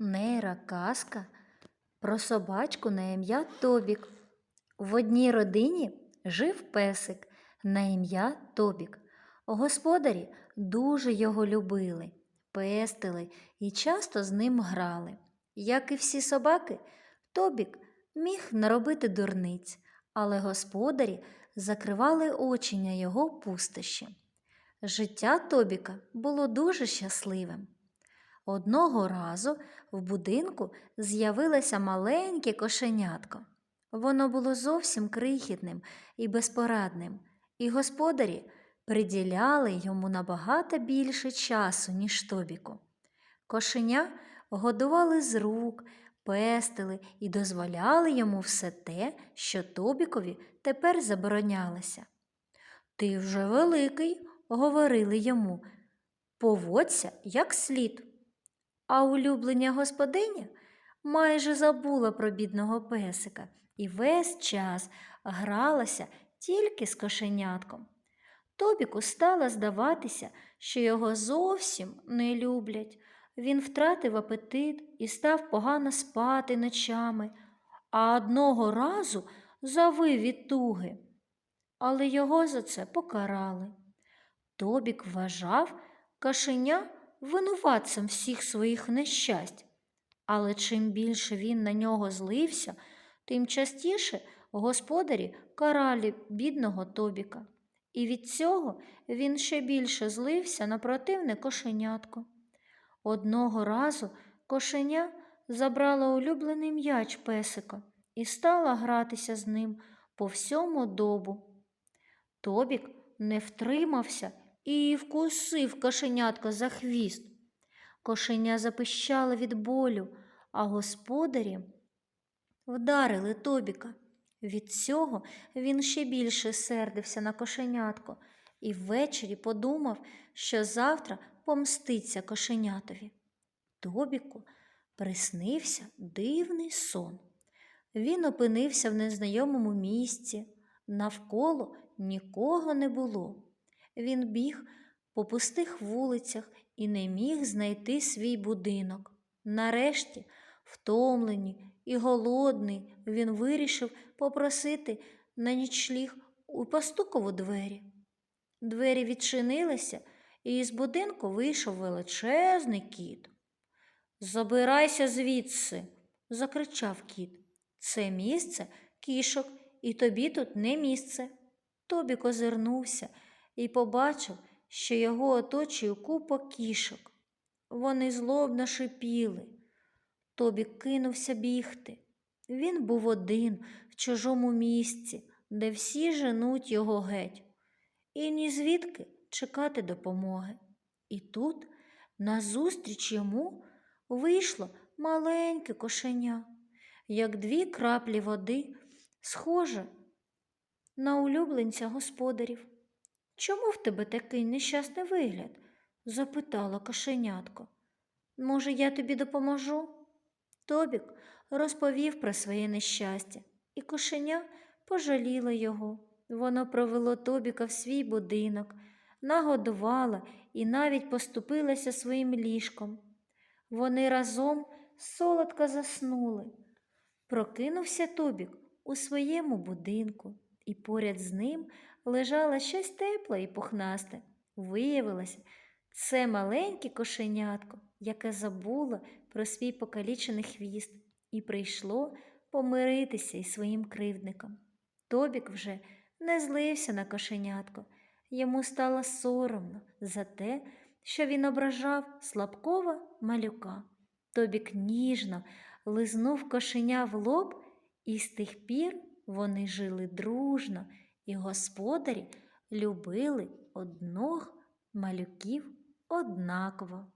нейра казка про собачку на ім'я Тобік. В одній родині жив песик на ім'я Тобік. Господарі дуже його любили, пестили і часто з ним грали. Як і всі собаки, Тобік міг наробити дурниць, але господарі закривали очі на його пустощі. Життя Тобіка було дуже щасливим. Одного разу в будинку з'явилося маленьке кошенятко. Воно було зовсім крихітним і безпорадним, і господарі приділяли йому набагато більше часу, ніж Тобіку. Кошеня годували з рук, пестили і дозволяли йому все те, що Тобікові тепер заборонялося. Ти вже великий, говорили йому, поводься як слід. А улюблення господиня майже забула про бідного песика і весь час гралася тільки з кошенятком. Тобіку стало здаватися, що його зовсім не люблять. Він втратив апетит і став погано спати ночами, а одного разу завив від туги. Але його за це покарали. Тобік вважав кошеня винуватцем всіх своїх нещасть. Але чим більше він на нього злився, тим частіше господарі карали бідного Тобіка. І від цього він ще більше злився на противне кошенятко. Одного разу кошеня забрала улюблений м'яч песика і стала гратися з ним по всьому добу. Тобік не втримався і вкусив кошенятка за хвіст. Кошеня запищало від болю, а господарі вдарили Тобіка. Від цього він ще більше сердився на кошенятко і ввечері подумав, що завтра помститься кошенятові. Тобіку приснився дивний сон. Він опинився в незнайомому місці, навколо нікого не було. Він біг по пустих вулицях і не міг знайти свій будинок. Нарешті, втомлений і голодний, він вирішив попросити на нічліг у постукову двері. Двері відчинилися, і із будинку вийшов величезний кіт. Забирайся звідси, закричав кіт. Це місце кішок, і тобі тут не місце. Тобік озирнувся і побачив, що його оточує купа кішок. Вони злобно шипіли. Тобік кинувся бігти. Він був один в чужому місці, де всі женуть його геть, і ні звідки чекати допомоги. І тут, назустріч йому, вийшло маленьке кошеня, як дві краплі води, схоже на улюбленця господарів. Чому в тебе такий нещасний вигляд? запитала кошенятко. Може, я тобі допоможу? Тобік розповів про своє нещастя, і кошеня пожаліло його. Воно провело Тобіка в свій будинок, нагодувало і навіть поступилося своїм ліжком. Вони разом солодко заснули. Прокинувся Тобік у своєму будинку, і поряд з ним лежало щось тепле і пухнасте. Виявилося, це маленьке кошенятко, яке забуло про свій покалічений хвіст і прийшло помиритися із своїм кривдником. Тобік вже не злився на кошенятко, йому стало соромно за те, що він ображав слабкого малюка. Тобік ніжно лизнув кошеня в лоб, і з тих пір вони жили дружно, і господарі любили одних малюків однаково.